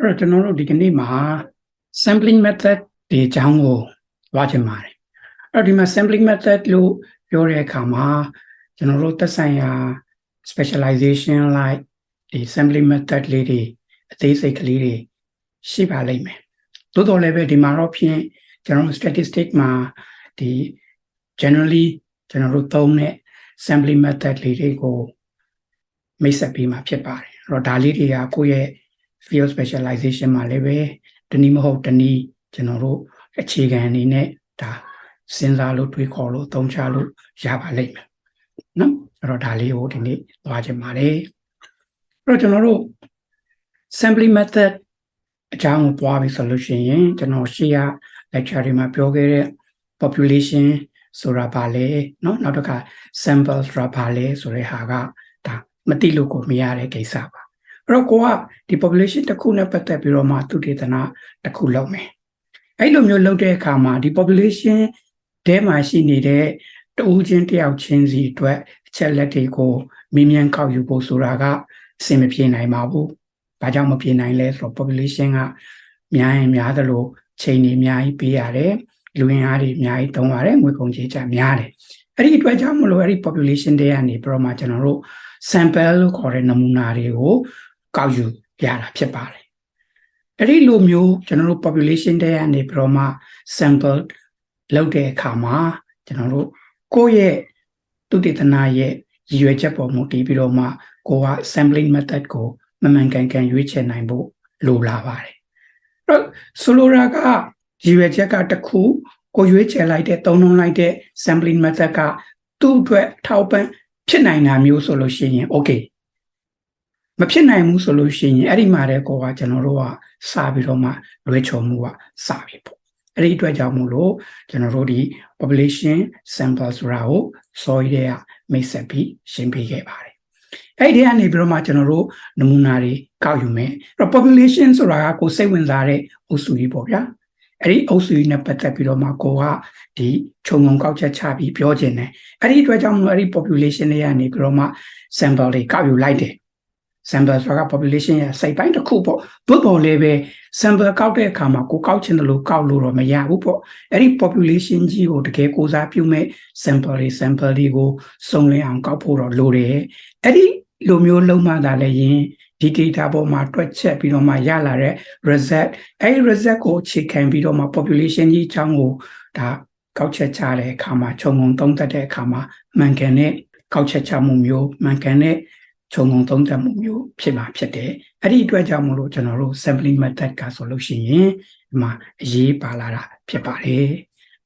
အဲ့တော့ကျွန်တော်တို့ဒီကနေ့မှာ sampling method ဒီအကြောင်းကိုဝါချင်ပါတယ်အဲ့တော့ဒီမှာ sampling method လို့ပြောတဲ့အခါမှာကျွန်တော်တို့သက်ဆိုင်ရာ specialization like ဒီ sampling method လေးတွေအသေးစိတ်ကလေးတွေရှိပါလိမ့်မယ်သို့တော်လည်းပဲဒီမှာတော့ဖြင့်ကျွန်တော်တို့ statistic မှာဒီ generally ကျွန်တော်တို့သုံးတဲ့ sampling method လေးတွေကိုမိတ်ဆက်ပေးမှာဖြစ်ပါတယ်အဲ့တော့ဒါလေးတွေကကိုယ့်ရဲ့ field specialization မှာလည်းပဲတနည်းမဟုတ်တနည်းကျွန်တော်တို့အခြေခံအနေနဲ့ဒါစဉ်းစားလို့တွေးခေါ်လို့သုံးချလို့ရပါလိမ့်မယ်နော်အဲ့တော့ဒါလေးကိုဒီနေ့သွားချင်ပါတယ်အဲ့တော့ကျွန်တော်တို့ sampling method အကြောင်းကိုသွားပြီဆိုလို့ရှိရင်ကျွန်တော်ရှေ့ရ lecture တွေမှာပြောခဲ့တဲ့ population ဆိုတာဘာလဲเนาะနောက်တစ်ခါ sample ဆိုတာဘာလဲဆိုတဲ့ဟာကဒါမသိလို့ကိုမရတဲ့ကိစ္စပါ အဲ့တော့ကိုကဒီ population တစ်ခုနဲ့ပတ်သက်ပြီးတော့မှသူတေသနာတစ်ခုလုပ်မယ်အဲ့လိုမျိုးလုပ်တဲ့အခါမှာဒီ population တဲမှာရှိနေတဲ့တဦးချင်းတယောက်ချင်းစီအတွက်အချက်လက်တွေကိုမြင်မြန်ကောက်ယူဖို့ဆိုတာကအဆင်မပြေနိုင်ပါဘူး။ဘာကြောင့်မပြေနိုင်လဲဆိုတော့ population ကများရင်များသလိုချိန်တွေအများကြီးပေးရတယ်။လူရင်းအားတွေအများကြီးသုံးရတယ်ငွေကုန်ကြေးချများတယ်။အဲ့ဒီအတွက်ကြောင့်မလို့အဲ့ဒီ population တွေကနေပြီးတော့မှကျွန်တော်တို့ sample လို့ခေါ်တဲ့နမူနာတွေကို ကောက်ယူရတာဖြစ်ပါတယ်။အဲ့ဒီလိုမျိုးကျွန်တော်တို့ population တွေကနေပြီးတော့မှ sample လုပ်တဲ့အခါမှာကျွန်တော်တို့ကိုယ့်ရဲ့သူတေသနာရဲ့ရည်ရွယ်ချက်ပေါ်မူတည်ပြီးတော့မှကိုက sampling method ကိုမမှန်ကန်ကန်ရွေးချယ်နိုင်ဖို့လိုလာပါတယ်။အဲ့တော့ဆိုလိုတာကရည်ရွယ်ချက်ကတစ်ခုကိုရွေးချယ်လိုက်တဲ့သုံးလုံးလိုက်တဲ့ sampling method ကသူ့အတွက်ထောက်ပံ့ဖြစ်နိုင်တာမျိုးဆိုလို့ရှိရင် okay မဖြစ်နိုင်ဘူးဆိုလို့ရှိရင်အဲ့ဒီမှာတဲ့ကိုကကျွန်တော်တို့ကစပြီးတော့မှလွဲချော်မှုကစပြီပေါ့အဲ့ဒီအတွက်ကြောင့်မို့လို့ကျွန်တော်တို့ဒီ population sample ဆိုတာကို soil တွေကမိတ်ဆက်ပြီးရှင်းပြခဲ့ပါတယ်အဲ့ဒီကနေပြီးတော့မှကျွန်တော်တို့နမူနာတွေကောက်ယူမယ်အဲ့တော့ population ဆိုတာကကိုစိတ်ဝင်စားတဲ့အုပ်စုကြီးပေါ့ဗျာအဲ့ဒီအုပ်စုကြီးနဲ့ပတ်သက်ပြီးတော့မှကိုကဒီခြုံငုံကောက်ချက်ချပြီးပြောခြင်းတယ်အဲ့ဒီအတွက်ကြောင့်မို့အဲ့ဒီ population တွေကနေပြီးတော့မှ sample တွေကောက်ယူလိုက်တယ် sample ဆိုတာက population ရဲ့စိတ်ပိုင်းတစ်ခုပေါ့သို့တော်လည်းပဲ sample ကောက်တဲ့အခါမှာကိုကောက်ချင်တယ်လို့ကောက်လို့တော့မရဘူးပေါ့အဲ့ဒီ population ကြီးကိုတကယ်ကိုစားပြုမဲ့ sample တွေ sample တွေကိုစုံလင်အောင်ကောက်ဖို့တော့လိုတယ်အဲ့ဒီလိုမျိုးလုံးမှသာလည်းရင်ဒီ data ပေါ်မှာတွက်ချက်ပြီးတော့မှရလာတဲ့ result အဲ့ဒီ result ကိုအခြေခံပြီးတော့မှ population ကြီးအကြောင်းကိုဒါကောက်ချက်ချတဲ့အခါမှာခြုံငုံသုံးသပ်တဲ့အခါမှာမှန်ကန်တဲ့ကောက်ချက်ချမှုမျိုးမှန်ကန်တဲ့ ခြုံငုံသုံးသပ်မှုမျိုးဖြစ်မှာဖြစ်တယ်အဲ့ဒီအတွက်ကြောင့်မလို့ကျွန်တော်တို့ sampling method ကဆိုလို့ရှိရင်ဒီမှာအရေးပါလာတာဖြစ်ပါတယ်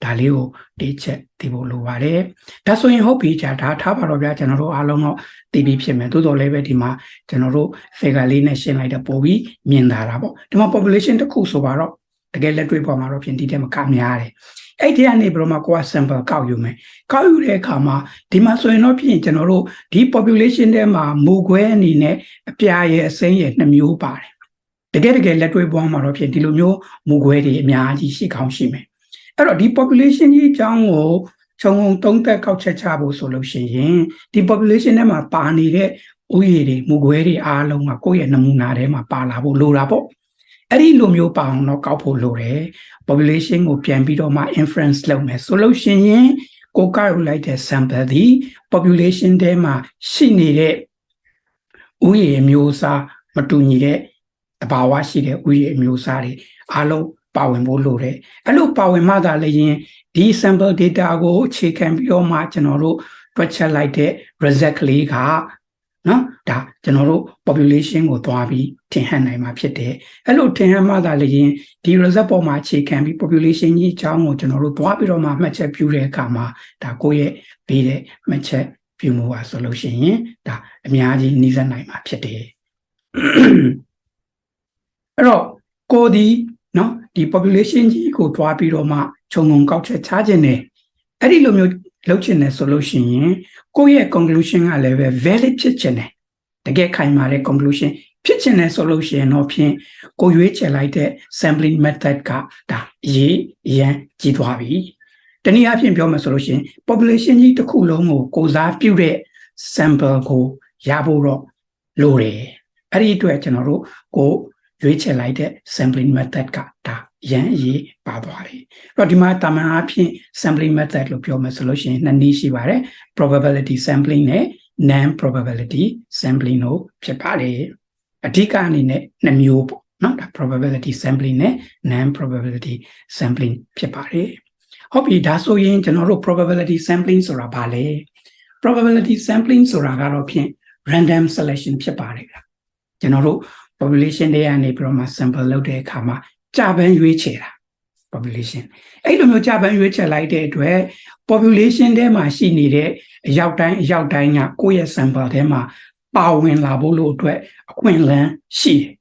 ဒါလေးကိုတိချက်သိဖို့လိုပါတယ်ဒါဆိုရင်ဟုတ်ပြီကြာဒါထားပါတော့ဗျာကျွန်တော်တို့အားလုံးတော့သိပြီးဖြစ်မယ်သို့တော်လည်းပဲဒီမှာကျွန်တော်တို့ figure လေးနဲ့ရှင်းလိုက်တော့ပို့ပြီးမြင်တာတာပေါ့ဒီမှာ population တစ်ခုဆိုပါတော့တကယ်လက်တွေ့ပေါ်မှာတော့ပြင်ဒီတဲ့မကများတယ် အဲ့ဒီကနေပြီးတော့မှကိုက sample ကောက်ယူမယ်ကောက်ယူတဲ့အခါမှာဒီမှာဆိုရင်တော့ပြင်ကျွန်တော်တို့ဒီ population ထဲမှာမူခွဲအနေနဲ့အပြာရဲ့အစိမ်းရဲ့နှစ်မျိုးပါတယ်တကယ်တကယ်လက်တွေ့ပေါ်မှာတော့ပြင်ဒီလိုမျိုးမူခွဲတွေအများကြီးရှိကောင်းရှိမယ်အဲ့တော့ဒီ population ကြီးအကြောင်းကိုခြုံငုံသုံးသက်ကောက်ချက်ချဖို့ဆိုလို့ရှိရင်ဒီ population ထဲမှာပါနေတဲ့ဥယျာဉ်တွေမူခွဲတွေအားလုံးကကိုယ့်ရဲ့နမူနာထဲမှာပါလာဖို့လိုတာပေါ့ အဲ့ဒီလိုမျိုးပါအောင်တော့ကောက်ဖို့လိုတယ် population ကိုပြန်ပြီးတော့မှ inference လုပ်မယ်ဆိုလို့ရှိရင်ကိုကောက်လိုက်တဲ့ sample ဒီ population ထဲမှာရှိနေတဲ့ဥယျာဉ်မျိုးစားမတူညီတဲ့တဘာဝရှိတဲ့ဥယျာဉ်မျိုးစားတွေအားလုံးပါဝင်ဖို့လိုတယ်အဲ့လိုပါဝင်မှသာလည်းရင်ဒီ sample data ကိုအခြေခံပြီးတော့မှကျွန်တော်တို့တွက်ချက်လိုက်တဲ့ result ကလေးက နော်ဒါကျွန်တော်တို့ population ကိုသွားပြီးထင်ဟပ်နိုင်မှာဖြစ်တယ်အဲ့လိုထင်ဟပ်မှသာလည်းရင်ဒီ result ပေါ်မှာအခြေခံပြီး population ကြီးအကြောင်းကိုကျွန်တော်တို့သွားပြီးတော့မှမှတ်ချက်ပြုတဲ့အခါမှာဒါကိုယ့်ရဲ့ပေးတဲ့မှတ်ချက်ပြုမှုပါဆိုလို့ရှိရင်ဒါအများကြီးနှီးစပ်နိုင်မှာဖြစ်တယ်အဲ့တော့ကိုဒီနော်ဒီ population ကြီးကိုတွားပြီးတော့မှခြုံငုံကောက်ချက်ချခြင်းနဲ့အဲ့ဒီလိုမျိုး လုပ်ချင်တယ်ဆိုလို့ရှိရင်ကိုယ့်ရဲ့ conclusion ကလည်းပဲ valid ဖြစ်ချင်တယ်တကယ်ခိုင်မာတဲ့ conclusion ဖြစ်ချင်တယ်ဆိုလို့ရှိရင်တော့ဖြင့်ကိုရွေးချယ်လိုက်တဲ့ sampling method ကဒါရေးရန်ကြီးသွားပြီတနည်းအားဖြင့်ပြောမယ်ဆိုလို့ရှိရင် population ကြီးတစ်ခုလုံးကိုကိုစားပြုတဲ့ sample ကိုရဖို့တော့လိုတယ်အဲ့ဒီအတွက်ကျွန်တော်တို့ကိုရွေးချယ်လိုက်တဲ့ sampling method ကဒါ ရန်အရေးပါသွားတယ်အဲ့တော့ဒီမှာတာမန်အားဖြင့် sampling method လို့ပြောမယ်ဆိုလို့ရှိရင်နှစ်နည်းရှိပါတယ် probability sampling နဲ့ non probability sampling လို့ဖြစ်ပါတယ်အဓိကအနေနဲ့နှစ်မျိုးပေါ့နော်ဒါ probability sampling နဲ့ non probability sampling ဖြစ်ပါတယ်ဟုတ်ပြီဒါဆိုရင်ကျွန်တော်တို့ probability sampling ဆိုတာဘာလဲ probability sampling ဆိုတာကတော့ဖြင့် random selection ဖြစ်ပါတယ်ဗျာကျွန်တော်တို့ population တွေကနေပြီးတော့မှ sample လုပ်တဲ့အခါမှာ ကြာပန်းရွေးချယ်တာ population အဲ့လိုမျိုးကြာပန်းရွေးချယ်လိုက်တဲ့အတွက် population ထဲမှာရှိနေတဲ့အရောက်တိုင်းအရောက်တိုင်းကကိုယ့်ရဲ့ sample ထဲမှာပါဝင်လာဖို့လို့အတွက်အခွင့်အလမ်းရှိတယ်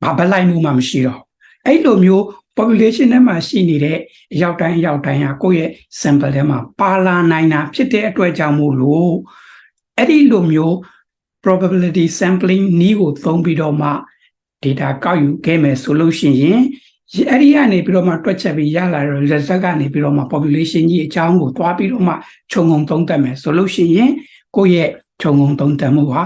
။ဘာဘလိုက်မှုမှမရှိတော့အဲ့လိုမျိုး population ထဲမှာရှိနေတဲ့အရောက်တိုင်းအရောက်တိုင်းကကိုယ့်ရဲ့ sample ထဲမှာပါလာနိုင်တာဖြစ်တဲ့အတွက်ကြောင့်မို့လို့အဲ့ဒီလိုမျိုး probability sampling နည်းကိုသုံးပြီးတော့မှ data ကောက်ယူခဲ့မယ်ဆိုလို့ရှိရင်အဲ့ဒီကနေပြီးတော့မှတွက်ချက်ပြီးရလာတဲ့ result ကနေပြီးတော့မှ population ကြီးအကြောင်းကိုသွားပြီးတော့မှခြုံငုံသုံးသပ်မယ်ဆိုလို့ရှိရင်ကိုယ့်ရဲ့ခြုံငုံသုံးသပ်မှုဟာ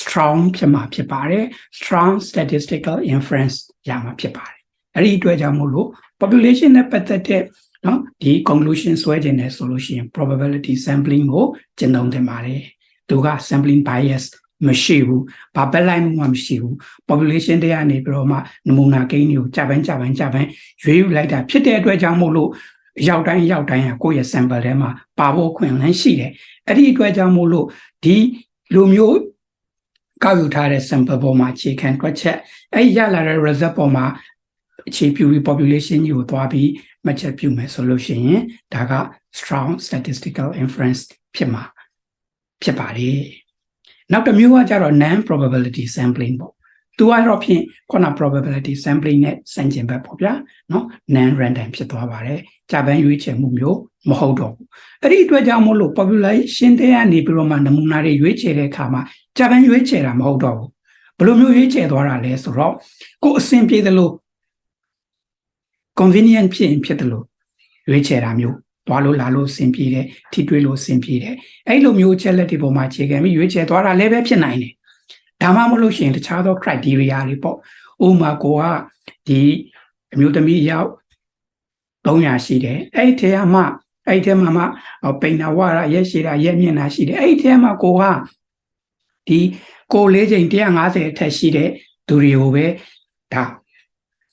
strong ဖြစ်မှာဖြစ်ပါတယ် strong statistical inference ရမှာဖြစ်ပါတယ်အဲ့ဒီအတွက်ကြောင့်မို့လို့ population နဲ့ပတ်သက်တဲ့နော်ဒီ conclusion ဆွဲခြင်းနဲ့ဆိုလို့ရှိရင် probability sampling ကိုကျင့်သုံးသင့်ပါတယ်သူက sampling bias မရှိဘူးဘာပက်လိုက်မှုမှမရှိဘူး population တွေကနေပြီးတော့မှနမူနာကိန်းတွေကိုကြပန်းကြပန်းကြပန်းရွေးယူလိုက်တာဖြစ်တဲ့အတွက်ကြောင့်မို့လို့ရောက်တိုင်းရောက်တိုင်းကကိုယ့်ရဲ့ sample ထဲမှာပါဖို့ခွင့်လန်းရှိတယ်အဲ့ဒီအတွက်ကြောင့်မို့လို့ဒီလူမျိုးကောက်ယူထားတဲ့ sample ပေါ်မှာအခြေခံတွက်ချက်အဲ့ရလာတဲ့ result ပေါ်မှာအခြေပြုပြီး population ကြီးကိုသွားပြီးမှတ်ချက်ပြုမယ်ဆိုလို့ရှိရင်ဒါက strong statistical inference ဖြစ်မှာဖြစ်ပါတယ် နောက်တစ်မျိုးကကြတော့ non probability sampling ပေါ့သူကတော့ဖြင့်ခုန probability sampling နဲ့ဆန့်ကျင်ဘက်ပေါ့ဗျာเนาะ non random ဖြစ်သွားပါတယ်ကြာပန်းရွေးချယ်မှုမျိုးမဟုတ်တော့ဘူးအဲ့ဒီအတွက်ကြောင့်မို့လို့ population တွေကနေပြီးတော့မှနမူနာတွေရွေးချယ်တဲ့အခါမှာကြာပန်းရွေးချယ်တာမဟုတ်တော့ဘူးဘယ်လိုမျိုးရွေးချယ်သွားတာလဲဆိုတော့ကိုယ်အဆင်ပြေတယ်လို့ convenient ဖြစ်ရင်ဖြစ်တယ်လို့ရွေးချယ်တာမျိုး သွားလို့လာလို့ဆင်ပြေတယ်ထိတွေ့လို့ဆင်ပြေတယ်အဲ့လိုမျိုးချက်လက်တွေပေါ်မှာခြေခံပြီးရွေးချယ်သွားတာလည်းပဲဖြစ်နိုင်တယ်ဒါမှမဟုတ်လို့ရှိရင်တခြားသော criteria တွေပေါ့ဥမာကိုကဒီအမျိုးသမီးရောက်300ရှိတယ်အဲ့ဒီထဲမှာအဲ့ဒီထဲမှာမှပိန်နာဝရရက်ရှိတာရက်မြင့်တာရှိတယ်အဲ့ဒီထဲမှာကိုကဒီကိုလေးချိန်150အထက်ရှိတဲ့သူတွေကိုပဲဒါ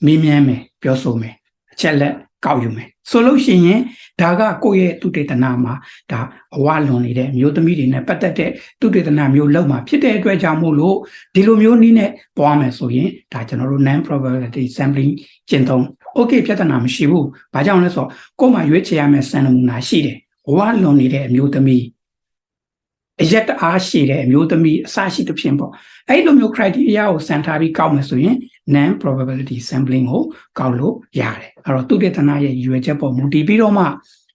မင်းမြန်းမယ်ပြောဆိုမယ်အချက်လက် ကောက်ယူမယ်ဆိုလို့ရှိရင်ဒါကကိုယ့်ရဲ့သူတေသနာမှာဒါအဝလွန်နေတဲ့မျိုးသမီးတွေနဲ့ပတ်သက်တဲ့သူတေသနာမျိုးလောက်မှာဖြစ်တဲ့အတွက်ကြောင့်မို့လို့ဒီလိုမျိုးနည်းနဲ့သွားမယ်ဆိုရင်ဒါကျွန်တော်တို့ non probability sampling ကျင့်သုံး okay ပြဿနာမရှိဘူး။ဘာကြောင့်လဲဆိုတော့ကိုယ်မှရွေးချယ်ရမယ့်စံနမူနာရှိတယ်။ဝါလွန်နေတဲ့အမျိုးသမီး အရက်တအားရှိတဲ့အမျိုးသမီးအစရှိသဖြင့်ပေါ့အဲ့လိုမျိုး criteria ကိုစံထားပြီးကောက်မယ်ဆိုရင် non probability sampling ကိုကောက်လို့ရတယ်အဲ့တော့သူတေသနာရဲ့ရည်ရွယ်ချက်ပေါ်မူတည်ပြီးတော့မှ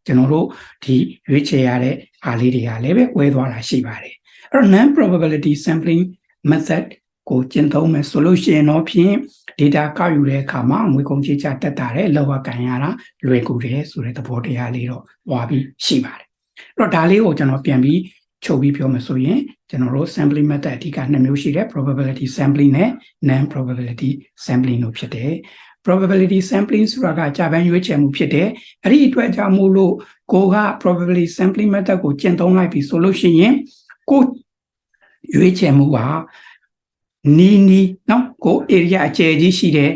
ကျွန်တော်တို့ဒီရွေးချယ်ရတဲ့အားလေးတွေကလည်းပဲဝဲသွားတာရှိပါတယ်အဲ့တော့ non probability sampling method ကိုကျင့်သုံးမယ်ဆိုလို့ရှိရင်တော့ဖြင့် data ကောက်ယူတဲ့အခါမှာငွေကုန်ကြေးချတက်တာတဲ့လောကကန်ရတာလွယ်ကူတယ်ဆိုတဲ့သဘောတရားလေးတော့ဟွာပြီးရှိပါတယ်အဲ့တော့ဒါလေးကိုကျွန်တော်ပြန်ပြီး ချုပ်ပြီးပြောမယ်ဆိုရင်ကျွန်တော်တို့ sampling method အဓိက2မျိုးရှိတယ် probability sampling နဲ့ non probability sampling လို့ဖြစ်တယ် probability sampling ဆိုတာကကြာပန်းရွေးချယ်မှုဖြစ်တယ်အဲ့ဒီအတွက်ကြောင့်မို့လို့ကိုက probability sampling method ကိုကျင့်သုံးလိုက်ပြီဆိုလို့ရှိရင်ကိုရွေးချယ်မှုကနီးနီးနော်ကို area အကျယ်ကြီးရှိတယ်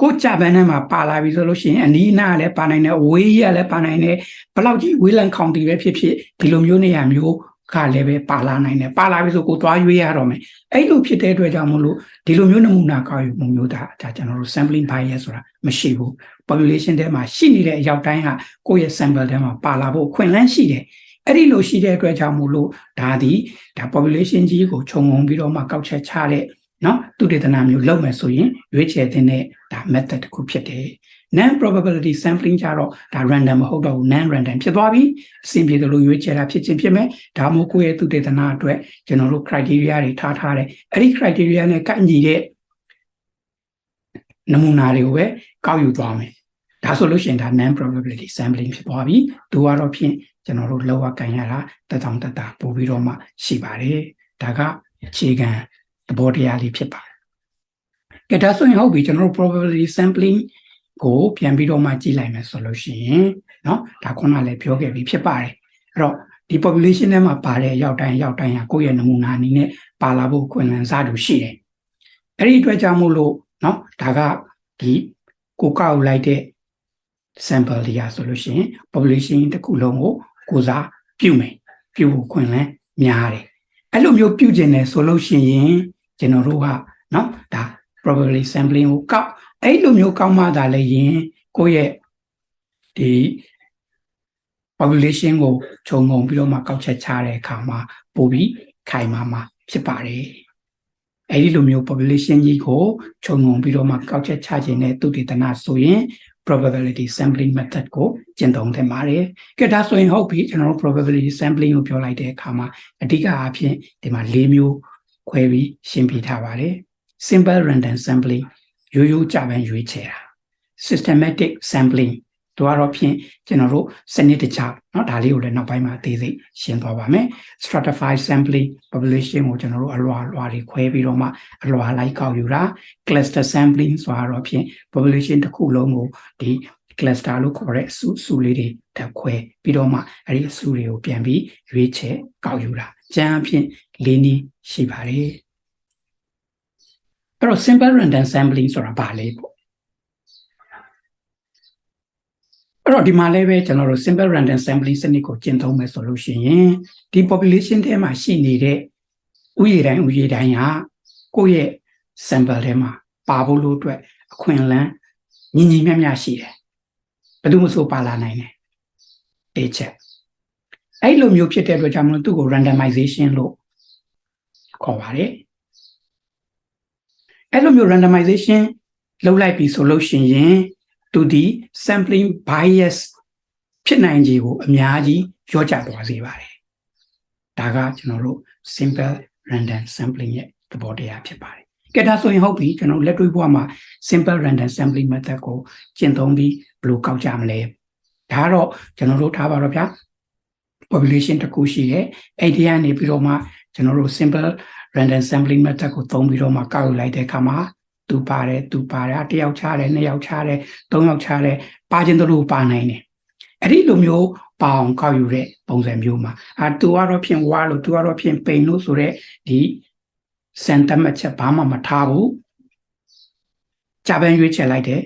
ကိုကြပန်းထဲမှာပါလာပြီဆိုလို့ရှိရင်အနီးအနားလည်းပါနိုင်တယ်အဝေးကြီးလည်းပါနိုင်တယ်ဘလောက်ကြီးဝေးလံခေါင်တီပဲဖြစ်ဖြစ်ဒီလိုမျိုးနေရာမျိုး ကလည်းပဲပါလာနိုင်တယ်ပါလာပြီဆိုကိုသွားရွေးရတော့မယ်အဲ့လိုဖြစ်တဲ့အတွက်ကြောင့်မလို့ဒီလိုမျိုးနမူနာကောက်ယူမှုမျိုးဒါဒါကျွန်တော်တို့ sampling bias ဆိုတာမရှိဘူး population ထဲမှာရှိနေတဲ့အရောက်တိုင်းဟာကိုယ့်ရဲ့ sample ထဲမှာပါလာဖို့ခွင့်လန်းရှိတယ်အဲ့ဒီလိုရှိတဲ့အတွက်ကြောင့်မို့လို့ဒါဒီဒါ population ကြီးကိုခြုံငုံပြီးတော့မှကောက်ချက်ချတဲ့ နော်သူတေသနာမျိုးလုပ်မယ်ဆိုရင်ရွေးချယ်တဲ့ဒါ method တစ်ခုဖြစ်တယ် non probability sampling ကြတော့ဒါ random မဟုတ်တော့ဘူး non random ဖြစ်သွားပြီအဆင်ပြေတယ်လို့ရွေးချယ်တာဖြစ်ချင်းဖြစ်မယ်ဒါမှမဟုတ်ကိုယ့်ရဲ့သူတေသနာအတွက်ကျွန်တော်တို့ criteria တွေထားထားတယ်အဲ့ဒီ criteria နဲ့ကိုက်ညီတဲ့နမူနာတွေကိုပဲကောက်ယူသွားမယ်ဒါဆိုလို့ရှိရင်ဒါ non probability sampling ဖြစ်သွားပြီသူကတော့ဖြင့်ကျွန်တော်တို့လောက်ရကန်ရတာတထောင်တတာပို့ပြီးတော့မှရှိပါတယ်ဒါကအခြေခံ သဘောတရားလေးဖြစ်ပါတယ် ကဲဒါဆိုရင်ဟုတ်ပြီကျွန်တော်တို့ probability sampling ကိုပြန်ပြီးတော့မှကြည့်လိုက်မယ်ဆိုလို့ရှိရင်เนาะဒါခုနလည်းပြောခဲ့ပြီးဖြစ်ပါတယ်အဲ့တော့ဒီ population ထဲမှာပါတဲ့ရောက်တိုင်းရောက်တိုင်းဟာကိုယ့်ရဲ့နမူနာအနေနဲ့ပါလာဖို့ခွင့်လန်းစားတူရှိတယ်အဲ့ဒီအတွက်ကြောင့်မို့လို့เนาะဒါကဒီကိုကောက်လိုက်တဲ့ sample တွေရဆိုလို့ရှိရင် population တစ်ခုလုံးကိုကိုစားပြုမယ်ပြုဖို့ခွင့်လန်းများတယ်အဲ့လိုမျိုးပြုကျင်တယ်ဆိုလို့ရှိရင် ကျွန်တော်တို့ကနော်ဒါ probably sampling ကိုကောက်အဲ့လိုမျိုးကောက်မှသာလည်းရင်ကိုယ့်ရဲ့ဒီ population ကိုခြုံငုံပြီးတော့မှကောက်ချက်ချတဲ့အခါမှာပိုပြီးခိုင်မာမှာဖြစ်ပါတယ်အဲ့ဒီလိုမျိုး population ကြီးကိုခြုံငုံပြီးတော့မှကောက်ချက်ချခြင်းနဲ့သူတည်တနာဆိုရင် probability sampling method ကိုကျင့်သုံးသင့်ပါတယ်။ကဲဒါဆိုရင်ဟုတ်ပြီကျွန်တော်တို့ probability sampling ကိုပြောလိုက်တဲ့အခါမှာအဓိကအားဖြင့်ဒီမှာ၄မျိုး ခွဲပြီးရှင်းပြထားပါတယ်။ simple random sampling ရိုးရိုးကြပန်းရွေးချယ်တာ systematic sampling တို့ကတော့ဖြင့်ကျွန်တော်တို့စနစ်တကျเนาะဒါလေးကိုလည်းနောက်ပိုင်းမှာအသေးစိတ်ရှင်းသွားပါမယ် stratified sampling population ကိုကျွန်တော်တို့အလွာလွာတွေခွဲပြီးတော့မှအလွာလိုက်ကောက်ယူတာ cluster sampling ဆိုတာတော့ဖြင့် population တစ်ခုလုံးကိုဒီ cluster လို့ခေါ်တဲ့အစုစုလေးတွေတက်ခွဲပြီးတော့မှအဲ့ဒီအစုတွေကိုပြန်ပြီးရွေးချယ်ကောက်ယူတာ ကျန်အဖြစ်လေးနည်းရှိပါတယ်အဲ့တော့ simple random sampling ဆိုတာဘာလဲပေါ့အဲ့တော့ဒီမှာလည်းပဲကျွန်တော်တို့ simple random sampling စနစ်ကိုကျင့်သုံးမယ်ဆိုလို့ရှိရင်ဒီ population ထဲမှာရှိနေတဲ့ဥယျာဉ်တိုင်းဥယျာဉ်တိုင်းဟာကိုယ့်ရဲ့ sample ထဲမှာပါဖို့လို့အတွက်အခွင့်အလမ်းညီညီမျှမျှရှိတယ်ဘယ်သူမှဆိုပါလာနိုင်တယ်တေးချက် အဲ့လိုမျိုးဖြစ်တဲ့အတွက်ကြောင့်မလို့သူ့ကို randomization လို့ခေါ်ပါတယ်အဲ့လိုမျိုး randomization လုပ်လိုက်ပြီဆိုလို့ရှိရင်သူဒီ sampling bias ဖြစ်နိုင်ခြေကိုအများကြီးပြောကြသွားစေပါတယ်ဒါကကျွန်တော်တို့ simple random sampling ရဲ့သဘောတရားဖြစ်ပါတယ်ကဲဒါဆိုရင်ဟုတ်ပြီကျွန်တော်လက်တွေ့ဘဝမှာ simple random sampling method ကိုကျင့်သုံးပြီးဘယ်လိုကောက်ကြမလဲဒါကတော့ကျွန်တော်တို့ထားပါတော့ဗျာ population တစ်ခုရှိတယ်အဲ့ဒီကနေပြီးတော့မှကျွန်တော်တို့ simple random sampling method ကိုသုံးပြီးတော့မှကောက်ယူလိုက်တဲ့အခါမှာသူပါတယ်သူပါတယ်တယောက်ချတယ်နှစ်ယောက်ချတယ်သုံးယောက်ချတယ်ပါခြင်းတို့လိုပါနိုင်တယ်အဲ့ဒီလိုမျိုးပါအောင်ကောက်ယူတဲ့ပုံစံမျိုးမှာအာသူကတော့ဖြင့်ဝါလို့သူကတော့ဖြင့်ပိန်လို့ဆိုတော့ဒီစန်တမတ်ချက်ဘာမှမထားဘူးဂျပန်ရွေးချယ်လိုက်တယ်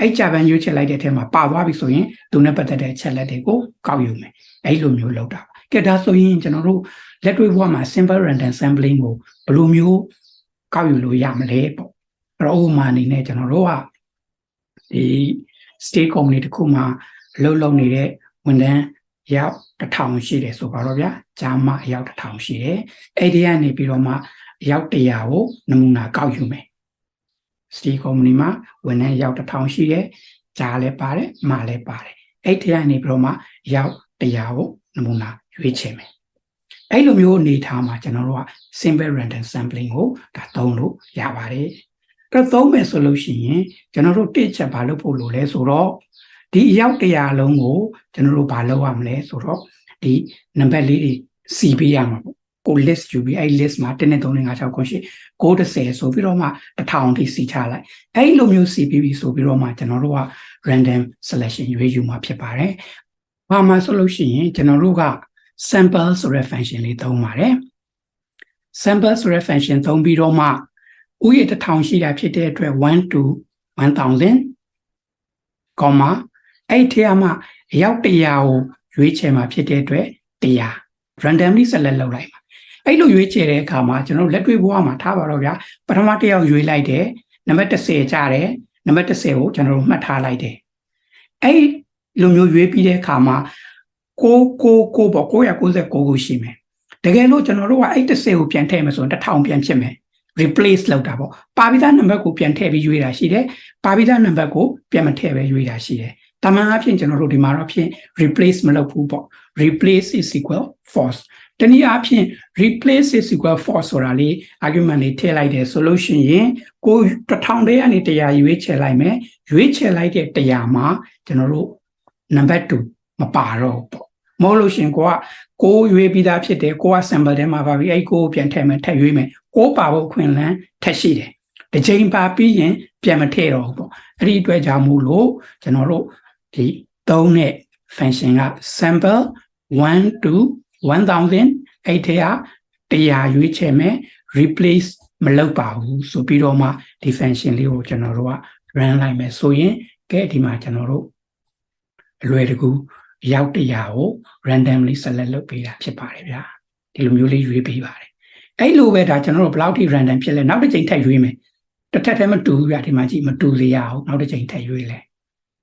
အဲ့ဂျပန်ရွေးချယ်လိုက်တဲ့အထက်မှာပါသွားပြီဆိုရင်သူနဲ့ပတ်သက်တဲ့ချက်လက်တွေကိုကောက်ယူမယ်အဲ့လိုမျိုးလုပ်တာပါကဲဒါဆိုရင်ကျွန်တော်တို့လက်တွေ့ဘဝမှာ simple random sampling ကိုဘယ်လိုမျိုးကောက်ယူလို့ရမလဲပေါ့အဲ့တော့ဥပမာအနေနဲ့ကျွန်တော်တို့ကဒီ state company တခုမှာအလုပ်လုပ်နေတဲ့ဝန်ထမ်းရောက်တစ်ထောင်ရှိတယ်ဆိုပါတော့ဗျာဂျာမအယောက်တစ်ထောင်ရှိတယ်အဲ့ဒီကနေပြီးတော့မှအယောက်100ကိုနမူနာကောက်ယူမယ် state company မှာဝန်ထမ်းရောက်တစ်ထောင်ရှိတယ်ဂျာလည်းပါတယ်မလည်းပါတယ်အဲ့ဒီကနေပြီးတော့မှရောက်100ကိုနမူနာရွေးချယ်မယ်အဲ့လိုမျိုးအနေထားမှာကျွန်တော်တို့က simple random sampling ကိုဒါသုံးလို့ရပါတယ်အဲ့သုံးမယ်ဆိုလို့ရှိရင်ကျွန်တော်တို့တစ်ချက်ဘာလုပ်ဖို့လိုလဲဆိုတော့ဒီအယောက်100လုံးကိုကျွန်တော်တို့ဘာလုပ်ရမလဲဆိုတော့ဒီနံပါတ်လေးတွေစီပေးရမှာပေါ့ ကို list ယူပြီးအဲ့ list မှာ1 2 3 4 5 6 9 10 9 10ဆိုပြီးတော့မှ1000ထိစီချလိုက်အဲ့လိုမျိုးစီပြီးပြီဆိုပြီးတော့မှကျွန်တော်တို့က random selection ရွေးယူမှာဖြစ်ပါတယ်။ဘာမှဆိုလို့ရှိရင်ကျွန်တော်တို့က sample ဆိုတဲ့ function လေးသုံးပါတယ်။ sample ဆိုတဲ့ function သုံးပြီးတော့မှဥယျာဉ်တစ်ထောင်ရှိတာဖြစ်တဲ့အတွက်1 to 1000 comma အဲ့ထဲမှာအယောက်100ကိုရွေးချယ်မှာဖြစ်တဲ့အတွက်100 randomly select လုပ်လိုက်ပါ အဲ့လိုရွေးချယ်တဲ့အခါမှာကျွန်တော်လက်တွေ့ဘဝမှာထားပါတော့ဗျာပထမတစ်ယောက်ရွေးလိုက်တယ်နံပါတ်30ကျတယ်နံပါတ်30ကိုကျွန်တော်တို့မှတ်ထားလိုက်တယ်အဲ့လိုမျိုးရွေးပြီးတဲ့အခါမှာကိုကိုကိုပေါ့999ကိုရှိမယ်တကယ်လို့ကျွန်တော်တို့ကအဲ့30ကိုပြန်ထည့်မယ်ဆိုရင်1000ပြန်ဖြစ်မယ် replace လုပ်တာပေါ့ပါပိသားနံပါတ်ကိုပြန်ထည့်ပြီးရွေးတာရှိတယ်ပါပိသားနံပါတ်ကိုပြန်မထည့်ပဲရွေးတာရှိတယ်တမန်အဖြစ်ကျွန်တော်တို့ဒီမှာတော့ဖြင့် replace မလုပ်ဘူးပေါ့ replace is equal false တနည်းအားဖြင့် replace is equal false ဆိုတာလေး argument လေးထည့်လိုက်တယ်ဆိုလို့ရှိရင်ကိုတစ်ထောင်တည်းကနေတရားရွေးချယ်လိုက်မယ်ရွေးချယ်လိုက်တဲ့တရားမှာကျွန်တော်တို့ number 2မပါတော့ပေါ့မဟုတ်လို့ရှင်ကိုကကိုရွေးပြီးသားဖြစ်တယ်ကိုက sample ထဲမှာပါပြီအဲ့ကိုပြန်ထည့်မယ်ထည့်ရွေးမယ်ကိုပါဖို့ခွင့်လန်းထက်ရှိတယ်တစ်ချိန်ပါပြီးရင်ပြန်မထည့်တော့ဘူးပေါ့အဲ့ဒီအတွက်ကြောင့်မို့လို့ကျွန်တော်တို့ဒီသုံးတဲ့ function က sample 1 to 1000အဲ့ထဲက100ရွေးချယ်မယ် replace မလုပ်ပါဘူးဆိုပြီးတော့မှဒီ function လေးကိုကျွန်တော်တို့က run လိုက်မယ်ဆိုရင်ကဲဒီမှာကျွန်တော်တို့အလွယ်တကူအရောက်100ကို randomly select လုပ်ပေးတာဖြစ်ပါတယ်ဗျာဒီလိုမျိုးလေးရွေးပေးပါတယ်အဲ့လိုပဲဒါကျွန်တော်တို့ဘယ်လောက်ထိ random ဖြစ်လဲနောက်တစ်ချိန်ထပ်ရွေးမယ်တစ်ထပ်တည်းမတူဘူးဗျာဒီမှာကြည့်မတူသေးရအောင်နောက်တစ်ချိန်ထပ်ရွေးလဲ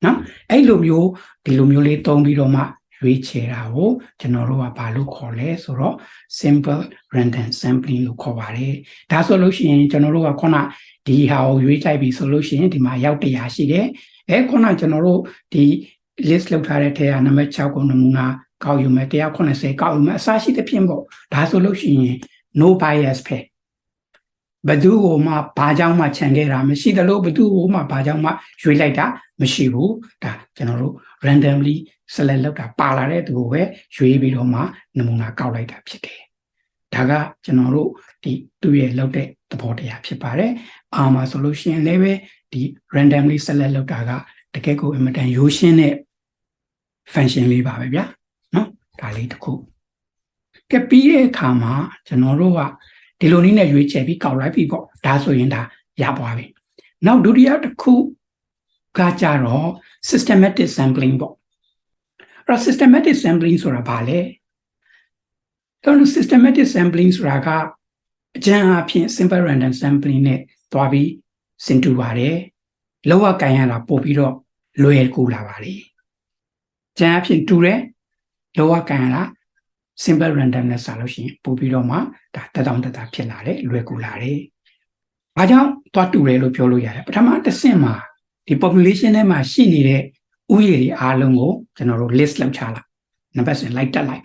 နော်အဲ့လိုမျိုးဒီလိုမျိုးလေးသုံးပြီးတော့မှ ရွေးချယ်တာကိုကျွန်တော်တို့ကဘာလို့ခေါ်လဲဆိုတော့ simple random sampling လို့ခေါ်ပါတယ်ဒါဆိုလို့ရှိရင်ကျွန်တော်တို့ကခုနဒီဟာကိုရွေးကြိုက်ပြီဆိုလို့ရှိရင်ဒီမှာရောက်100ရှိတယ်အဲခုနကျွန်တော်တို့ဒီ list လောက်ထားတဲ့ထဲကနံပါတ်6ကိုနမူနာကောက်ယူမယ်180ကောက်ယူမယ်အစရှိတဲ့ဖြင့်ပေါ့ဒါဆိုလို့ရှိရင် no bias ပဲဘသူ့ကိုမှဘာကြောင့်မှခြံခဲ့တာမရှိသလိုဘသူ့ကိုမှဘာကြောင့်မှရွေးလိုက်တာမရှိဘူးဒါကျွန်တော်တို့ randomly select လုပ်တာပါလာတဲ့သူကိုပဲရွေးပြီးတော့မှနမူနာကောက်လိုက်တာဖြစ်တယ်ဒါကကျွန်တော်တို့ဒီသူ့ရဲ့လောက်တဲ့သဘောတရားဖြစ်ပါတယ်အာမှာဆိုလို့ရှိရင်လည်းပဲဒီ randomly select လုပ်တာကတကယ်ကိုအင်မတန်ရိုးရှင်းတဲ့ function လေးပါပဲဗျာနော်ဒါလေးတစ်ခုကဲပြီးတဲ့အခါမှာကျွန်တော်တို့ကဒီလိုနည်းနဲ့ရွေးချယ်ပြီးကောက်လိုက်ပြီပေါ့ဒါဆိုရင်ဒါရသွားပြီနောက်ဒုတိယတစ်ခု ကကြတော့ systematic sampling ပေါ့အဲ့တော့ systematic sampling ဆိုတာဘာလဲတော့ systematic sampling ဆိုတာကအကျဉ်းအဖြစ် simple random sampling နဲ့တွားပြီးစင်တူပါတယ်လောကကန်ရတာပို့ပြီးတော့လွယ်ကူလာပါလေကျန်အဖြစ်တူတယ်လောကကန်ရတာ simple random နဲ့ဆိုလို့ရှိရင်ပို့ပြီးတော့မှဒါတတောင်တတာဖြစ်လာတယ်လွယ်ကူလာတယ်။ဘာကြောင့်သွားတူတယ်လို့ပြောလို့ရတယ်ပထမတစ်ဆင့်မှာ ဒီ population ထဲမှာရှိနေတဲ့ဥယျာဉ်တွေအားလုံးကိုကျွန်တော်တို့ list လုပ်ချလိုက်နံပါတ်စဉ်လိုက်တက်လိုက်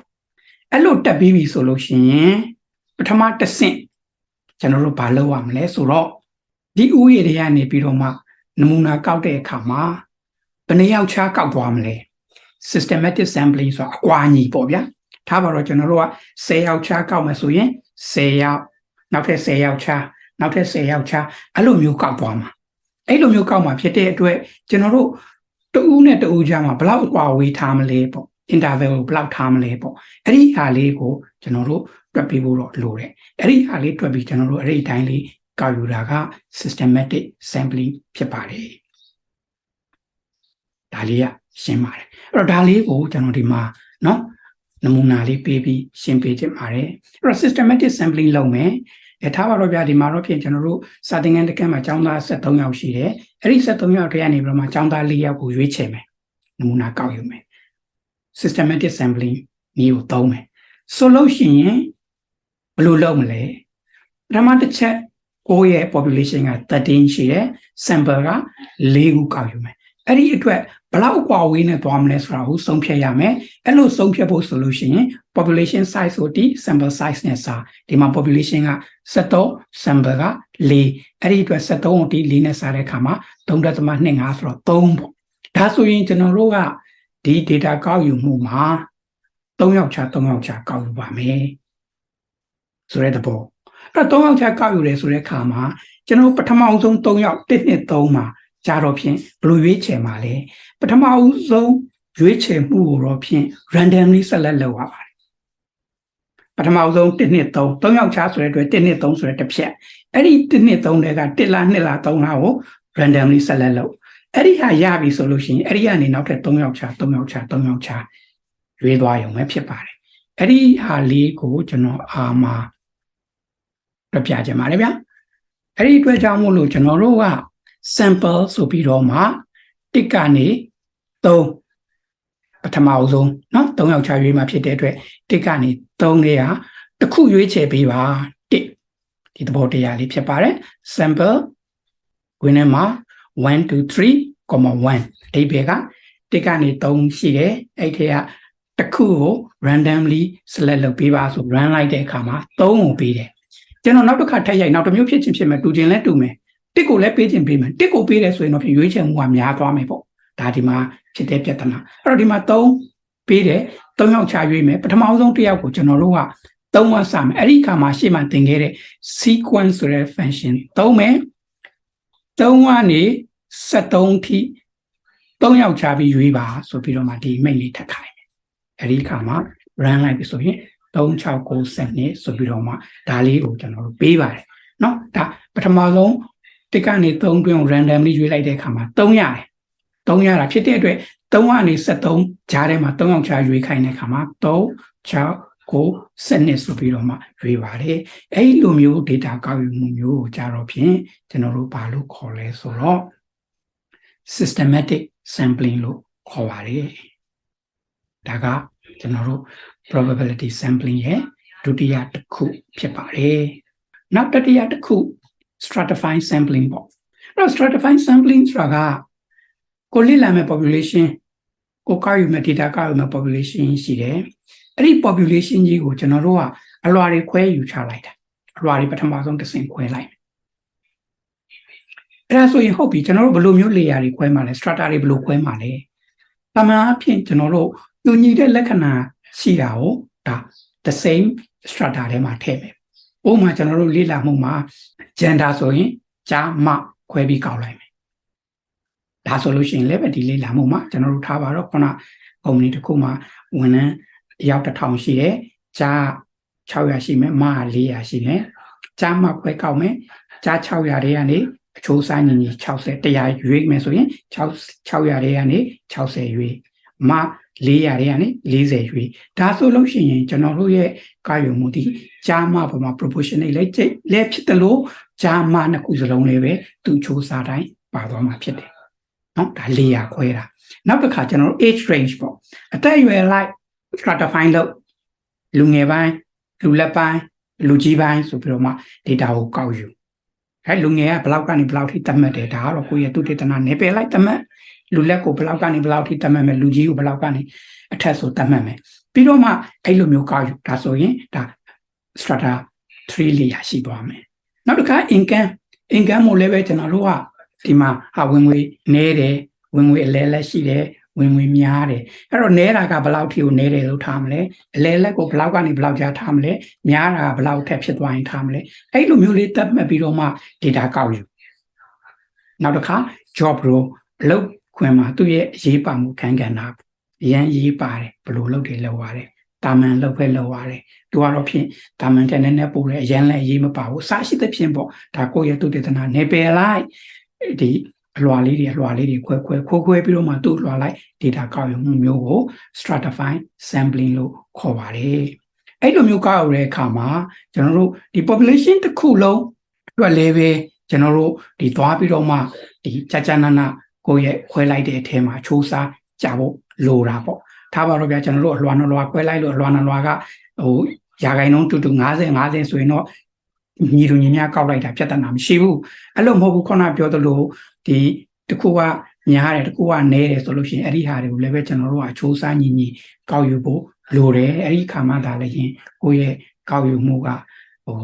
အဲ့လိုတက်ပြီးပြီဆိုလို့ရှိရင်ပထမတစ်ဆင့်ကျွန်တော်တို့ဘာလုပ်ရမလဲဆိုတော့ဒီဥယျာဉ်တွေကနေပြီးတော့မှနမူနာကောက်တဲ့အခါမှာဘယ်နှယောက်ချားကောက်သွားမလဲ systematic sampling ဆိုတာအကွာညီပေါ့ဗျာထားပါတော့ကျွန်တော်တို့က10ယောက်ချားကောက်မယ်ဆိုရင်10ယောက်နောက်ထပ်10ယောက်ချားနောက်ထပ်10ယောက်ချားအဲ့လိုမျိုးကောက်သွားမှာ အဲ့လိုမျိုးကောက်မှာဖြစ်တဲ့အတွက်ကျွန်တော်တို့တူးနဲ့တူးကြားမှာဘလောက်အကွာဝေးထားမလဲပေါ့ interval ကိုဘလောက်ထားမလဲပေါ့အဲ့ဒီဟာလေးကိုကျွန်တော်တို့တွက်ပြီးဖို့တော့လိုတယ်အဲ့ဒီဟာလေးတွက်ပြီးကျွန်တော်တို့အဲ့ဒီအတိုင်းလေးကောက်ယူတာက systematic sampling ဖြစ်ပါတယ်ဒါလေးကရှင်းပါတယ်အဲ့တော့ဒါလေးကိုကျွန်တော်ဒီမှာเนาะနမူနာလေးပေးပြီးရှင်းပေးခြင်းပါတယ်အဲ့တော့ systematic sampling လုပ်မယ် အဲထားပါတော့ဗျာဒီမှာတော့ဖြင့်ကျွန်တော်တို့စာသင်ခန်းတစ်ခန်းမှာကျောင်းသား73ယောက်ရှိတယ်အဲ့ဒီ73ယောက်ထဲကနေပြီးတော့မှကျောင်းသား4ယောက်ကိုရွေးချယ်မယ်နမူနာကောက်ယူမယ် systematic sampling နည်းကိုသုံးမယ်ဆိုလို့ရှိရင်ဘယ်လိုလုပ်မလဲပထမတစ်ချက်ကိုယ့်ရဲ့ population က13ရှိတယ် sample က4ခုကောက်ယူမယ်အဲ့ဒီအတွက် ဘလောက်กว่าဝေးနဲ့သွားမလဲဆိုတာကိုဆုံးဖြတ်ရမယ်အဲ့လိုဆုံးဖြတ်ဖို့ဆိုလို့ရှိရင် population size ဆိုဒီ sample size နဲ့စာဒီမှာ population က73 sample က4အဲ့ဒီအတွက်73ကိုဒီ4နဲ့စာတဲ့အခါမှာ3.25ဆိုတော့3ပေါ့ဒါဆိုရင်ကျွန်တော်တို့ကဒီ data ကောက်ယူမှုမှာ3ယောက်ချ3ယောက်ချကောက်ယူပါမယ်ဆိုတဲ့သဘောအဲ့တော့3ယောက်ချကောက်ယူတယ်ဆိုတဲ့အခါမှာကျွန်တော်ပထမအောင်ဆုံး3ယောက်1နှစ်3မှာကြတော့ဖြင့်ဘယ်လိုရွေးချယ်မှာလဲ ပထမဦးဆုံးရွေးချယ်မှုကိုတော့ဖြင့် randomly select လုပ်ရပါတယ်ပထမဦးဆုံး1နှစ်3 3ယောက်ချားဆိုတဲ့အတွက်1နှစ်3ဆိုတဲ့တစ်ဖြက်အဲ့ဒီ1နှစ်3တွေက1လား2လား3လားကို randomly select လုပ်အဲ့ဒီဟာရပြီဆိုလို့ရှိရင်အဲ့ဒီကနေနောက်ထပ်3ယောက်ချား3ယောက်ချား3ယောက်ချားရွေးသွားရုံပဲဖြစ်ပါတယ်အဲ့ဒီဟာလေးကိုကျွန်တော်အာမှာပြပြချင်ပါတယ်ဗျာအဲ့ဒီအတွက်ကြောင့်မို့လို့ကျွန်တော်တို့က sample ဆိုပြီးတော့မှ တစ်ကနေ3ပထမအဆုံးเนาะ3ယောက်ချရွေးမှဖြစ်တဲ့အတွက်တစ်ကနေ3လေးဟာတစ်ခုရွေးချယ်ပေးပါတစ်ဒီသဘောတရားလေးဖြစ်ပါတယ် sample ဝင်ထဲမှာ1 2 3.1အဓိပ္ပာယ်ကတစ်ကနေ3ရှိတယ်အဲ့ထဲကတစ်ခုကို randomly select လုပ်ပေးပါဆို run လိုက်တဲ့အခါမှာ3ကိုပေးတယ်ကျွန်တော်နောက်တစ်ခါထပ်ရိုက်နောက်တစ်မျိုးဖြစ်ချင်းဖြစ်မယ်တူချင်းလဲတူမယ် တစ်ကိုလည်းပေးခြင်းပေးမယ်တစ်ကိုပေးတယ်ဆိုရင်တော့ရွေးချယ်မှုကများသွားမယ်ပေါ့ဒါဒီမှာဖြစ်တဲ့ပြဿနာအဲ့တော့ဒီမှာ3ပေးတယ်3ယောက်ချရွေးမယ်ပထမဆုံးတစ်ယောက်ကိုကျွန်တော်တို့က3ဝစမယ်အဲ့ဒီအခါမှာရှေ့မှာသင်ခဲ့တဲ့ sequence ဆိုတဲ့ function သုံးမယ် 3ကနေ73ထိ3ယောက်ချပြီးရွေးပါဆိုပြီးတော့မှဒီမိတ်လေးထပ်ခိုင်းတယ်အဲ့ဒီအခါမှာ run လိုက်ပြီဆိုရင်3690ဆိုပြီးတော့မှဒါလေးကိုကျွန်တော်တို့ပေးပါတယ်เนาะဒါပထမဆုံး တစ်ကနေ3တွင်းကို randomly ရွေးလိုက်တဲ့အခါမှာ3ရတယ်3ရတာဖြစ်တဲ့အတွက်3ကနေ73ဂျားထဲမှာ3ယောက်ချရွေးခိုင်းတဲ့အခါမှာ3 6ကိုစနစ်ဆိုပြီးတော့မှရွေးပါတယ်အဲ့လိုမျိုး data ကောက်ယူမှုမျိုးကိုကြတော့ဖြင့်ကျွန်တော်တို့ဘာလို့ခေါ်လဲဆိုတော့ systematic sampling လို့ခေါ်ပါတယ်ဒါကကျွန်တော်တို့ probability sampling ရဲ့ဒုတိယတစ်ခုဖြစ်ပါတယ်နောက်တတိယတစ်ခု stratifying sampling ပေါ့အဲ့တော့ stratifying sampling ဆိုတာကကိုလိလာမဲ့ population ကိုကောက်ယူမဲ့ data ကောက်ယူမဲ့ population ရှိတယ်အဲ့ဒီ population ကြီးကိုကျွန်တော်တို့ကအလွာတွေခွဲယူချလိုက်တာအလွာတွေပထမဆုံးတစ်ဆင့်ခွဲလိုက်အဲ့ဒါဆိုရင်ဟုတ်ပြီကျွန်တော်တို့ဘယ်လိုမျိုး layer တွေခွဲမှာလဲ strata တွေဘယ်လိုခွဲမှာလဲတမန်အဖြစ်ကျွန်တော်တို့တူညီတဲ့လက္ခဏာရှိတာကိုဒါ the same strata ထဲမှာထည့်မယ်။ ဥပမာကျွန်တော်တို့လေ့လာမှုမှာ gender ဆိုရင်ဂျာမခွဲပြီးကောက်လိုက်မယ်။ဒါဆိုလို့ရှိရင်လည်းပဲဒီလေ့လာမှုမှာကျွန်တော်တို့ထားပါတော့ခုနကုမ္ပဏီတစ်ခုမှာဝန်ထမ်းရောက်တစ်ထောင်ရှိတယ်။ဂျာ600ရှိမယ်။မ400ရှိမယ်။ဂျာမခွဲကောက်မယ်။ဂျာ600တွေကနေအချိုးဆိုင်ညီညီ60တရားရွေးမယ်ဆိုရင်6 600တွေကနေ60ရွေးမ 400တွေကနေ40ရွေးဒါဆိုလို့ရှိရင်ကျွန်တော်တို့ရဲ့ကာယုံမှုဒီဂျာမပေါ်မှာ proportional လေးကျိတ်လဲဖြစ်တယ်လို့ဂျာမနှစ်ခုစလုံးလေးပဲသူချိုးစားတိုင်းပါသွားမှာဖြစ်တယ်เนาะဒါ400ခွဲတာနောက်တစ်ခါကျွန်တော်တို့ age range ပေါ့အသက်အရွယ်လိုက် stratify လုပ်လူငယ်ပိုင်းလူလက်ပိုင်းလူကြီးပိုင်းဆိုပြီးတော့မှ data ကိုကောက်ယူအဲလူငယ်ကဘလောက်ကနေဘလောက်ထိသတ်မှတ်တယ်ဒါကတော့ကိုယ့်ရဲ့သူတေသနာနေပယ်လိုက်သတ်မှတ် လူလက်ကိုဘလောက်ကနေဘလောက်ထိသတ်မှတ်မယ်လူကြီးကိုဘလောက်ကနေအထက်ဆိုသတ်မှတ်မယ်ပြီးတော့မှအဲ့လိုမျိုးကောက်ယူဒါဆိုရင်ဒါ strata 3 layer ရှိသွားမယ်နောက်တစ်ခါ income income မို့လည်းပဲကျွန်တော်တို့ကဒီမှာဟာဝင်ငွေနေတယ်ဝင်ငွေအလဲလက်ရှိတယ်ဝင်ငွေများတယ်အဲ့တော့နဲတာကဘယ်လောက်ထိကိုနဲတယ်လို့ထားမလဲအလဲလက်ကိုဘယ်လောက်ကနေဘယ်လောက်ကြားထားမလဲများတာကဘယ်လောက်ထက်ဖြစ်သွားရင်ထားမလဲအဲ့လိုမျိုးလေးသတ်မှတ်ပြီးတော့မှ data ကောက်ယူနောက်တစ်ခါ job role အလုပ် ခွင်မှာသူ့ရဲ့အရေးပါမှုခံကဏ္ဍအရန်ရေးပါတယ်ဘယ်လိုလုပ်တယ်လောက်ရတယ်တာမန်လောက်ပဲလောက်ရတယ်သူကတော့ဖြင့်တာမန်တဲ့နဲ့နဲ့ပို့တယ်အရန်လည်းအရေးမပါဘူးစရှိတဲ့ဖြင့်ပေါ့ဒါကိုယ့်ရဲ့သူတေသနာနေပယ်လိုက်ဒီအလွာလေးတွေအလွာလေးတွေခွဲခွဲခွဲခွဲပြီးတော့မှသူ့လွာလိုက် data ကောက်ယူမှုမျိုးကို stratify sampling လို့ခေါ်ပါတယ်အဲ့လိုမျိုးကောက်ရတဲ့အခါမှာကျွန်တော်တို့ဒီ population တစ်ခုလုံးအတွက်လည်းပဲကျွန်တော်တို့ဒီသွားပြီးတော့မှဒီကြာကြာနာနာ ကိုယ့်ရဲ့ခွဲလိုက်တဲ့အထဲမှာချိုးစားကြဖို့လိုတာပေါ့ထားပါတော့ဗျာကျွန်တော်တို့အလွာနှလွာခွဲလိုက်လို့အလွာနှလွာကဟိုရာခိုင်နှုန်းတူတူ90 50ဆိုရင်တော့ညီတို့ညီများကောက်လိုက်တာပြဿနာမရှိဘူးအဲ့လိုမဟုတ်ဘူးခုနပြောသလိုဒီတခုကများတယ်တခုကနည်းတယ်ဆိုလို့ရှိရင်အဲ့ဒီဟာတွေကိုလည်းပဲကျွန်တော်တို့ကအချိုးစားညီညီကောက်ယူဖို့လိုတယ်အဲ့ဒီခါမှသာလည်းရင်ကိုယ့်ရဲ့ကောက်ယူမှုကဟို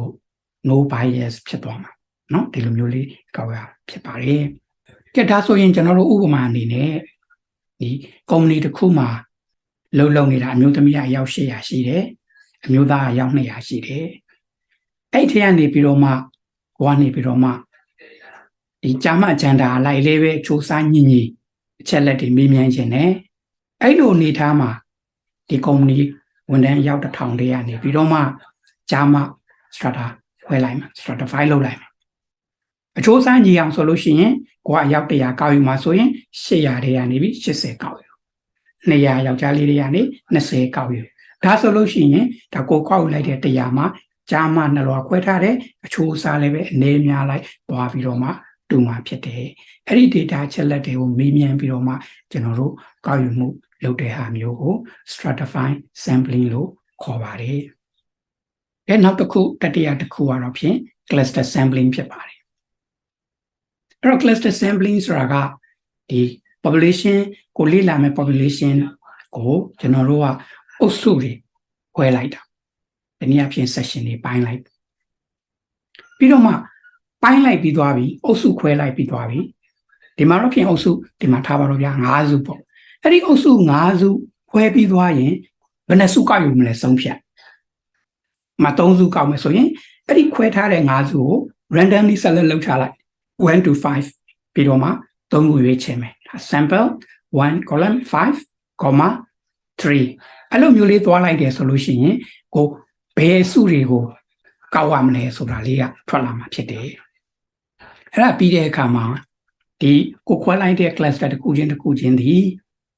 no bias ဖြစ်သွားမှာเนาะဒီလိုမျိုးလေးကောက်ရဖြစ်ပါတယ် ကဲဒါဆိုရင်ကျွန်တော်တို့ဥပမာအနေနဲ့ဒီကုမ္ပဏီတစ်ခုမှာလှုပ်လှုပ်နေတာအမျိုးသမီးအယောက်800ရှိတယ်အမျိုးသားအယောက်200ရှိတယ်အဲ့ထဲကနေပြီးတော့မှဘဝနေပြီးတော့မှဒီကြာမအဂျန်ဒါလိုက်လေးပဲစူးစမ်းညင်ညင်အချက်လက်တွေမေးမြန်းခြင်းနဲ့အဲ့လိုအနေထားမှာဒီကုမ္ပဏီဝန်ထမ်းရောက်တစ်ထောင်တည်းကနေပြီးတော့မှကြာမ strata ခွဲလိုက်မှာ stratify လုပ်လိုက်မှာ အချိုးစမ်းကြည့်အောင်ဆိုလို့ရှိရင်ကိုကအယောက်100ကောက်ယူမှာဆိုရင်800တွေကနေပြီး80ကောက်ယူ200ယောက်ျားလေးတွေကနေ20ကောက်ယူဒါဆိုလို့ရှိရင်ဒါကိုကောက်ယူလိုက်တဲ့100မှာဂျာမနှလွာခွဲထားတဲ့အချိုးအစားလည်းပဲအနေများလိုက်သွားပြီးတော့မှတူမှာဖြစ်တယ်အဲ့ဒီ data ချက်လက်တွေကိုမေးမြန်းပြီးတော့မှကျွန်တော်တို့ကောက်ယူမှုလုပ်တဲ့ဟာမျိုးကို stratify sampling လို့ခေါ်ပါတယ်။အဲနောက်တစ်ခုတတိယတစ်ခုကတော့ဖြင့် cluster sampling ဖြစ်ပါတယ်။ အဲ့တော့ cluster sampling ဆိုတာကဒီ population ကိုလေ့လာမဲ့ population ကိုကျွန်တော်တို့ကအုပ်စုတွေခွဲလိုက်တာ။ဒီနေ့အဖြစ် session တွေပိုင်းလိုက်ပြီးတော့မှပိုင်းလိုက်ပြီးသွားပြီအုပ်စုခွဲလိုက်ပြီးသွားပြီဒီမှာတော့ပြင်အုပ်စုဒီမှာထားပါတော့ဗျာ၅စုပေါ့အဲ့ဒီအုပ်စု၅စုခွဲပြီးသွားရင်ဘယ်နှစုကောက်ယူမလဲဆုံးဖြတ်မ၃စုကောက်မယ်ဆိုရင်အဲ့ဒီခွဲထားတဲ့၅စုကို randomly select လုပ်ချလိုက် 1 to 5ပြီးတော့မှသုံးခုရွေးချယ်မယ်ဒါ sample 1 column 5 comma 3အဲ့လိုမျိုးလေးသွားလိုက်တယ်ဆိုလို့ရှိရင်ကိုဘယ်စုတွေကိုကောက်ရမလဲဆိုတာလေးကထွက်လာမှာဖြစ်တယ်အဲ့ဒါပြီးတဲ့အခါမှာဒီကိုခွဲလိုက်တဲ့ cluster တစ်ခုချင်းတစ်ခုချင်းဒီ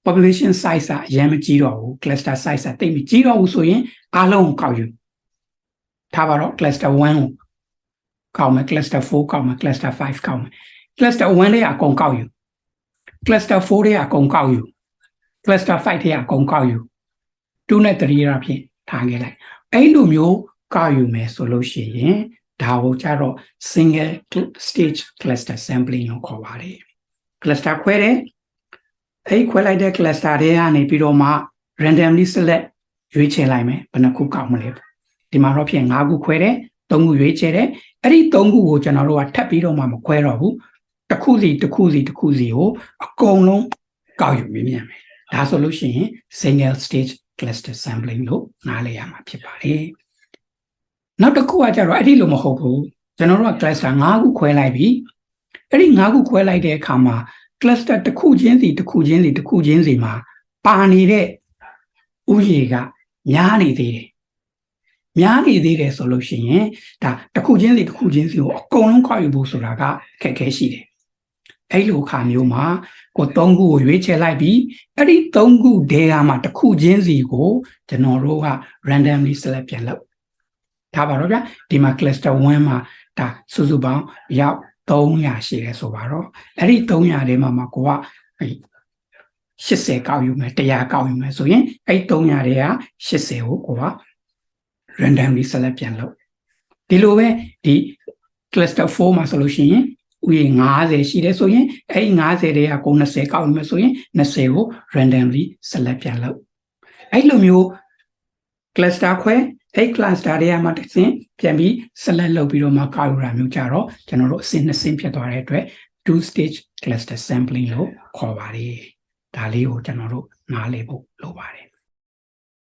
population size ကအရင်မကြီးတော့ဘူး cluster size ကတိတ်မကြီးတော့ဘူးဆိုရင်အားလုံးကိုကောက်ယူထားပါတော့ cluster 1ကို ကောက်မယ် cluster 4ကောက်မယ် cluster 5ကောက်မယ် cluster 1လေးကအကုန်ကောက်ယူ cluster 4လေးကအကုန်ကောက်ယူ cluster 5လေးကအကုန်ကောက်ယူ2နဲ့3ရဖြင့်ထားခဲ့လိုက်အဲ့လိုမျိုးကောက်ယူမယ်ဆိုလို့ရှိရင်ဒါကိုကြတော့ single stage cluster sampling လို့ခေါ်ပါတယ် cluster ခွဲတယ်အဲ့ခွဲလိုက်တဲ့ cluster တွေကနေပြီးတော့မှ randomly select ရွေးချယ်လိုက်မယ်ဘယ်နှခုကောက်မလဲဒီမှာတော့ဖြင့်5ခုခွဲတယ် 3ခုရွေးချယ်တယ်အဲ့ဒီ3ခုကိုကျွန်တော်တို့ကထပ်ပြီးတော့မှမခွဲတော့ဘူးတစ်ခုစီတစ်ခုစီတစ်ခုစီကိုအကုန်လုံးကောက်ယူမြင်မြန်မယ်ဒါဆိုလို့ရှိရင် single stage cluster sampling လို့နားလည်ရမှာဖြစ်ပါတယ်နောက်တစ်ခုကကြတော့အဲ့ဒီလိုမဟုတ်ဘူးကျွန်တော်တို့က cluster 5ခုခွဲလိုက်ပြီအဲ့ဒီ5ခုခွဲလိုက်တဲ့အခါမှာ cluster တစ်ခုချင်းစီတစ်ခုချင်းစီတစ်ခုချင်းစီမှာပါနေတဲ့ဥယေကများနေသေးတယ် များနေသေးတယ်ဆိုလို့ရှိရင်ဒါတစ်ခုချင်းစီတစ်ခုချင်းစီကိုအကုန်လုံးခွာယူဖို့ဆိုတာကအခက်အခဲရှိတယ်အဲ့လိုအခါမျိုးမှာကို၃ခုကိုရွေးချယ်လိုက်ပြီးအဲ့ဒီ၃ခုဒေတာမှာတစ်ခုချင်းစီကိုကျွန်တော်တို့က randomly select ပြန်လုပ်ထားပါတော့ဗျာဒီမှာ cluster 1မှာဒါစုစုပေါင်းရောက်300ရှိတယ်ဆိုပါတော့အဲ့ဒီ300ထဲမှာမှာကိုက80ကောက်ယူမယ်100ကောက်ယူမယ်ဆိုရင်အဲ့300တွေက80ကိုကိုက randomly select ပြန်လုပ်ဒီလိုပဲဒီ cluster 4မှာဆိုလို့ရှိရင်ဥယျာဉ်50ရှိတယ်ဆိုရင်အဲ့ဒီ50တွေကကို20ကောက်ယူမယ်ဆိုရင်20ကို randomly select ပြန်လုပ်အဲ့လိုမျိုး cluster ခွဲအဲ့ cluster တွေကမှတစ်စင်းပြန်ပြီး select လုပ်ပြီးတော့မှကောက်ယူတာမျိုးကြတော့ကျွန်တော်တို့အစင်းနှစ်စင်းဖြစ်သွားတဲ့အတွက် two stage cluster sampling လို့ခေါ်ပါတယ်ဒါလေးကိုကျွန်တော်တို့နားလည်ဖို့လိုပါတယ်